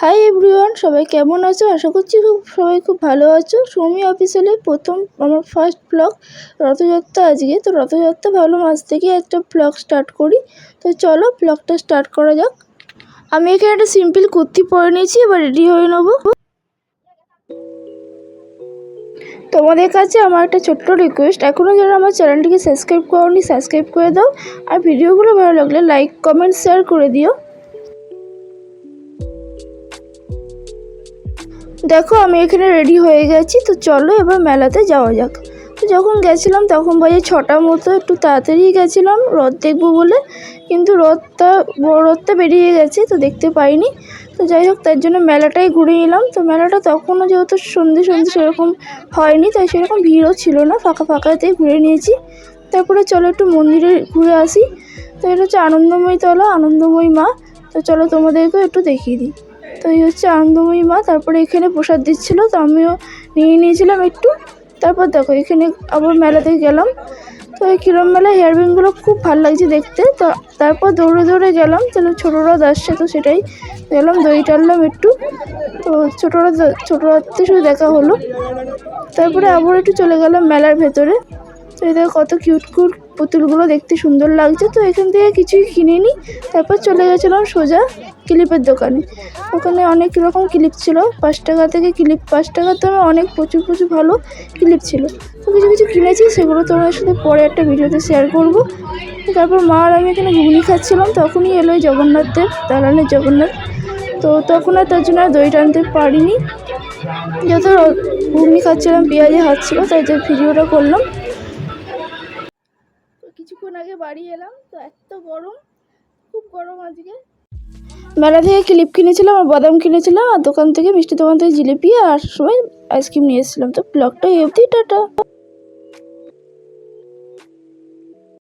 Hi everyone সবাই কেমন আছো? আশা করছি খুব, সবাই খুব ভালো আছো। সৌমি অফিসিয়ালে প্রথম, আমার ফার্স্ট ব্লগ রথযাত্রা আজকে। তো রথযাত্রা ভাবলাম আজ থেকে একটা ব্লগ স্টার্ট করি। তো চলো ব্লগটা স্টার্ট করা যাক। আমি এখানে একটা সিম্পল কুর্তি পরে নিয়েছি, এবার রেডি হয়ে নেব। তোমাদের কাছে আমার একটা ছোট্ট রিকোয়েস্ট এখনও যারা আমার চ্যানেলটিকে সাবস্ক্রাইব করনি সাবস্ক্রাইব করে দাও। আর ভিডিওগুলো ভালো লাগলে লাইক কমেন্ট শেয়ার করে দিও। দেখো, আমি এখানে রেডি হয়ে গেছি, তো চলো এবার মেলাতে যাওয়া যাক। তো যখন গেছিলাম, তখন বাজে ছটার মতো, একটু তাড়াতাড়ি গেছিলাম, রথ দেখব বলে, কিন্তু রথটা রথটা বেরিয়ে গেছে, তো দেখতে পাইনি। তো যাই হোক, তার জন্য মেলাটাই ঘুরে এলাম তো মেলাটা তখনও যেহেতু সন্ধে সন্ধে সেরকম হয়নি, তাই সেরকম ভিড়ও ছিল না, ফাঁকা ফাঁকাতেই ঘুরে নিয়েছি। তারপরে চলো একটু মন্দিরে ঘুরে আসি। তো এটা হচ্ছে আনন্দময়ী তলা, আনন্দময়ী মা। তো চলো তোমাদেরকেও একটু দেখিয়ে দিই। এই হচ্ছে আনন্দময়ী মা, তারপরে এখানে প্রসাদ দিচ্ছিল, তো আমিও নিয়ে নিয়েছিলাম একটু। তারপর দেখো, এখানে আবার মেলাতে গেলাম। তো এই কিরম মেলা হেয়ার ব্যান্ডগুলো খুব ভালো লাগছে দেখতে। তো তারপর দৌড়ে দৌড়ে গেলাম তাহলে ছোটো রথ আসছে তো সেটাই গেলাম, দই টানলাম একটু। তো ছোটো রথ ছোটো শুধু দেখা হলো। তারপরে আবার একটু চলে গেলাম মেলার ভেতরে। তো এই দেখো, কত কিউট কিউট পুতুলগুলো দেখতে সুন্দর লাগছে, তো এখান থেকে কিছুই কিনে নিই তারপর চলে গেছিলাম সোজা ক্লিপের দোকানে। ওখানে অনেক রকম ক্লিপ ছিল, পাঁচ টাকা থেকে ক্লিপ, পাঁচ টাকার দামে অনেক প্রচুর প্রচুর ভালো ক্লিপ ছিল। তো কিছু কিছু কিনেছি, সেগুলো তোমাদের সাথে পরে একটা ভিডিওতে শেয়ার করব। তারপর মা আর আমি এখানে ঘুগনি খাচ্ছিলাম, তখনই এলো জগন্নাথদের দালানের জগন্নাথ। তো তখন আর তার জন্য আর দই টানতে পারিনি। যত ঘুগনি খাচ্ছিলাম পেঁয়াজে হাত ছিল, তাই তো ভিডিওটা করলাম। কিছুক্ষণ আগে বাড়ি এলাম, তো এত গরম, খুব গরম আজকে। মেলা থেকে ক্লিপ কিনেছিলাম আর বাদাম কিনেছিলাম, আর দোকান থেকে মিষ্টি দোকান থেকে জিলিপি আর সবাই আইসক্রিম নিয়ে এসেছিলাম। তো ব্লগটা এই অবধি, টাটা।